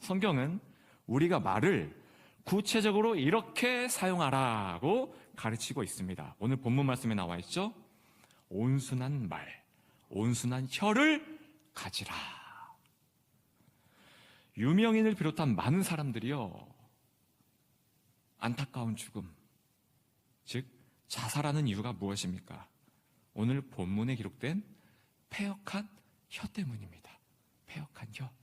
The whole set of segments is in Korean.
성경은 우리가 말을 구체적으로 이렇게 사용하라고 가르치고 있습니다. 오늘 본문 말씀에 나와 있죠? 온순한 말, 온순한 혀를 가지라. 유명인을 비롯한 많은 사람들이요, 안타까운 죽음, 즉, 자살하는 이유가 무엇입니까? 오늘 본문에 기록된 폐역한 혀 때문입니다. 폐역한 혀.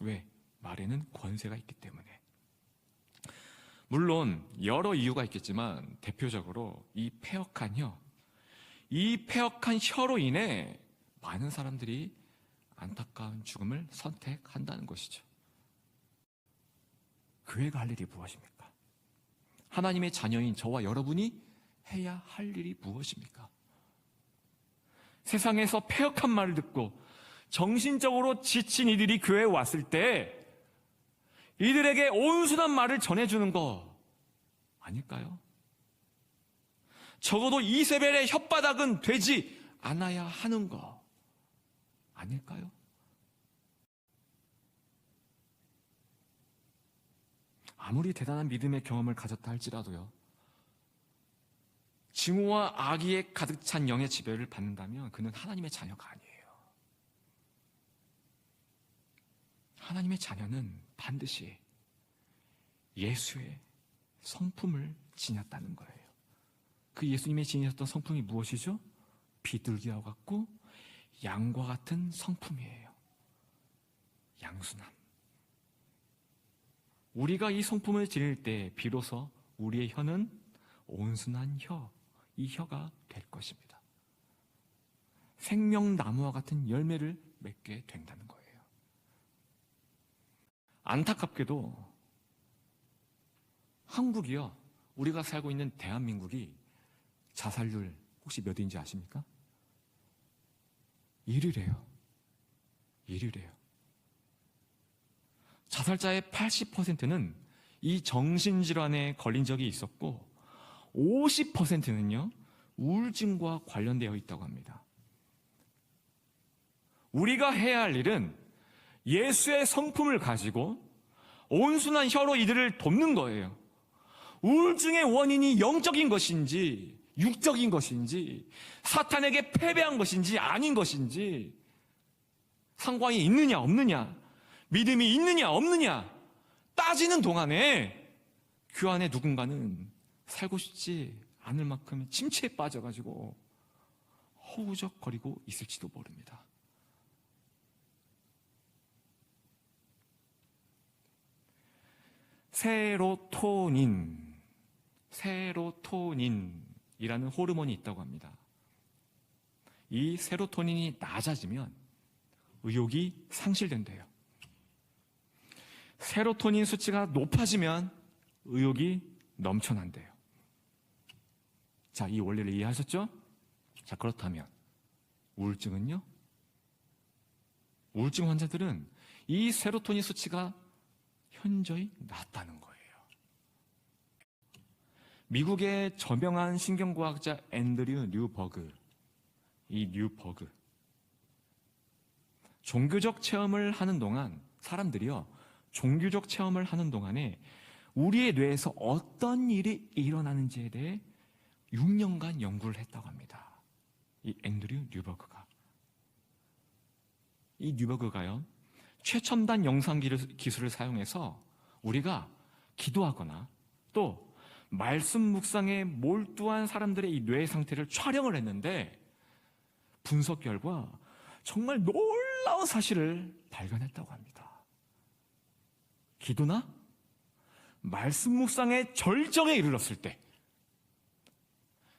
왜? 말에는 권세가 있기 때문에. 물론 여러 이유가 있겠지만 대표적으로 이 폐역한 혀, 이 폐역한 혀로 인해 많은 사람들이 안타까운 죽음을 선택한다는 것이죠. 교회가 할 일이 무엇입니까? 하나님의 자녀인 저와 여러분이 해야 할 일이 무엇입니까? 세상에서 폐역한 말을 듣고 정신적으로 지친 이들이 교회에 왔을 때 이들에게 온순한 말을 전해주는 거 아닐까요? 적어도 이세벨의 혓바닥은 되지 않아야 하는 거 아닐까요? 아무리 대단한 믿음의 경험을 가졌다 할지라도요. 증오와 악의에 가득 찬 영의 지배를 받는다면 그는 하나님의 자녀가 아니에요. 하나님의 자녀는 반드시 예수의 성품을 지녔다는 거예요. 그 예수님의 지니셨던 성품이 무엇이죠? 비둘기와 같고 양과 같은 성품이에요. 양순함. 우리가 이 성품을 지닐 때 비로소 우리의 혀는 온순한 혀, 이 혀가 될 것입니다. 생명나무와 같은 열매를 맺게 된다는 거예요. 안타깝게도 한국이요, 우리가 살고 있는 대한민국이 자살률 혹시 몇인지 아십니까? 1위래요. 1위래요. 자살자의 80%는 이 정신질환에 걸린 적이 있었고 50%는요 우울증과 관련되어 있다고 합니다. 우리가 해야 할 일은 예수의 성품을 가지고 온순한 혀로 이들을 돕는 거예요. 우울증의 원인이 영적인 것인지 육적인 것인지 사탄에게 패배한 것인지 아닌 것인지 상관이 있느냐 없느냐 믿음이 있느냐 없느냐 따지는 동안에 그 안에 누군가는 살고 싶지 않을 만큼 침체에 빠져가지고 허우적거리고 있을지도 모릅니다. 세로토닌, 세로토닌이라는 호르몬이 있다고 합니다. 이 세로토닌이 낮아지면 의욕이 상실된대요. 세로토닌 수치가 높아지면 의욕이 넘쳐난대요. 자, 이 원리를 이해하셨죠? 자, 그렇다면 우울증은요? 우울증 환자들은 이 세로토닌 수치가 현저히 낮다는 거예요. 미국의 저명한 신경과학자 앤드류 뉴버그, 이 뉴버그. 종교적 체험을 하는 동안 사람들이요, 종교적 체험을 하는 동안에 우리의 뇌에서 어떤 일이 일어나는지에 대해 6년간 연구를 했다고 합니다. 이 앤드류 뉴버그가. 이 뉴버그가요, 최첨단 영상 기술을 사용해서 우리가 기도하거나 또 말씀 묵상에 몰두한 사람들의 이 뇌 상태를 촬영을 했는데 분석 결과 정말 놀라운 사실을 발견했다고 합니다. 기도나 말씀 묵상의 절정에 이르렀을 때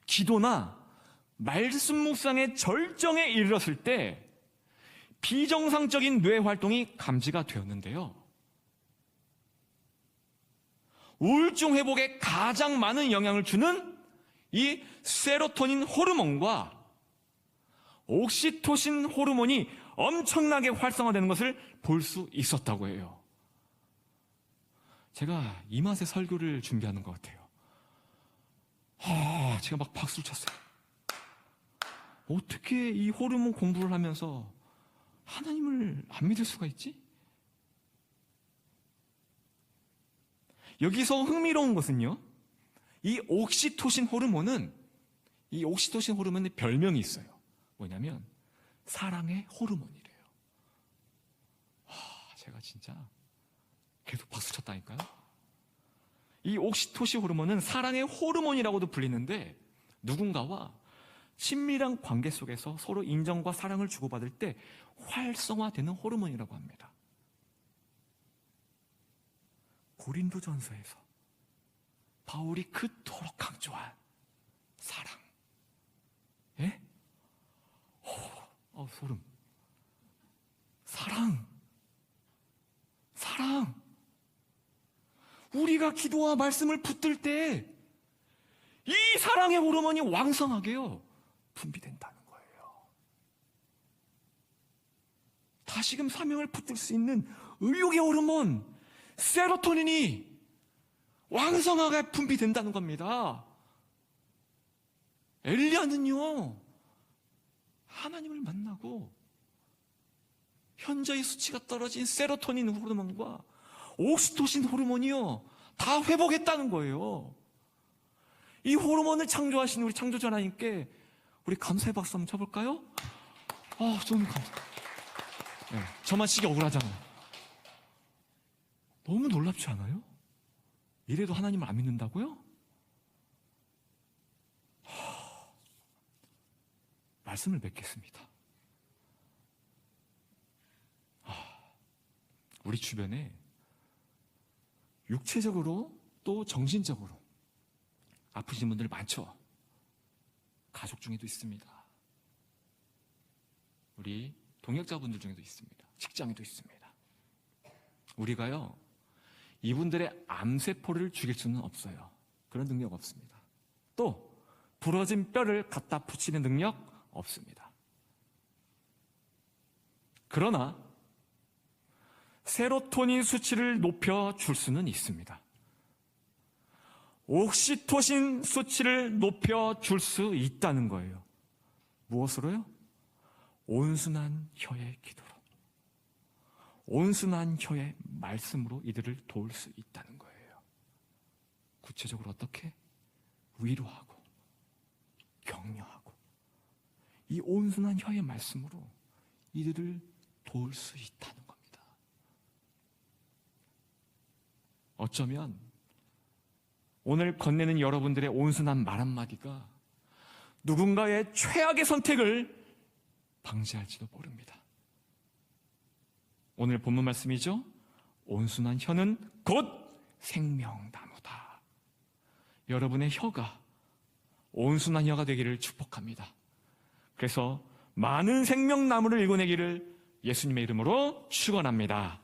기도나 말씀 묵상의 절정에 이르렀을 때 비정상적인 뇌 활동이 감지가 되었는데요. 우울증 회복에 가장 많은 영향을 주는 이 세로토닌 호르몬과 옥시토신 호르몬이 엄청나게 활성화되는 것을 볼 수 있었다고 해요. 제가 이 맛에 설교를 준비하는 것 같아요. 아, 제가 막 박수를 쳤어요. 어떻게 이 호르몬 공부를 하면서 하나님을 안 믿을 수가 있지? 여기서 흥미로운 것은요. 이 옥시토신 호르몬은 이 옥시토신 호르몬의 별명이 있어요. 뭐냐면 사랑의 호르몬이래요. 와, 제가 진짜 계속 박수 쳤다니까요. 이 옥시토신 호르몬은 사랑의 호르몬이라고도 불리는데 누군가와 친밀한 관계 속에서 서로 인정과 사랑을 주고받을 때 활성화되는 호르몬이라고 합니다. 고린도전서에서 바울이 그토록 강조한 사랑. 예? 어, 어, 소름. 사랑. 사랑. 우리가 기도와 말씀을 붙들 때 이 사랑의 호르몬이 왕성하게요 분비된다는 거예요. 다시금 사명을 붙들 수 있는 의욕의 호르몬 세로토닌이 왕성하게 분비된다는 겁니다. 엘리야는요 하나님을 만나고 현저히 수치가 떨어진 세로토닌 호르몬과 옥시토신 호르몬이요 다 회복했다는 거예요. 이 호르몬을 창조하신 우리 창조자 하나님께 우리 감사의 박수 한번 쳐볼까요? 아, 저는 감사. 네, 저만 시기 억울하잖아요. 너무 놀랍지 않아요? 이래도 하나님을 안 믿는다고요? 하, 말씀을 맺겠습니다. 하, 우리 주변에 육체적으로 또 정신적으로 아프신 분들 많죠. 가족 중에도 있습니다. 우리 동역자분들 중에도 있습니다. 직장에도 있습니다. 우리가요, 이분들의 암세포를 죽일 수는 없어요. 그런 능력 없습니다. 또, 부러진 뼈를 갖다 붙이는 능력 없습니다. 그러나, 세로토닌 수치를 높여 줄 수는 있습니다. 옥시토신 수치를 높여 줄 수 있다는 거예요. 무엇으로요? 온순한 혀의 기도로. 온순한 혀의 말씀으로 이들을 도울 수 있다는 거예요. 구체적으로 어떻게? 위로하고, 격려하고, 이 온순한 혀의 말씀으로 이들을 도울 수 있다는 겁니다. 어쩌면 오늘 건네는 여러분들의 온순한 말 한마디가 누군가의 최악의 선택을 방지할지도 모릅니다. 오늘 본문 말씀이죠. 온순한 혀는 곧 생명나무다. 여러분의 혀가 온순한 혀가 되기를 축복합니다. 그래서 많은 생명나무를 일궈내기를 예수님의 이름으로 축원합니다.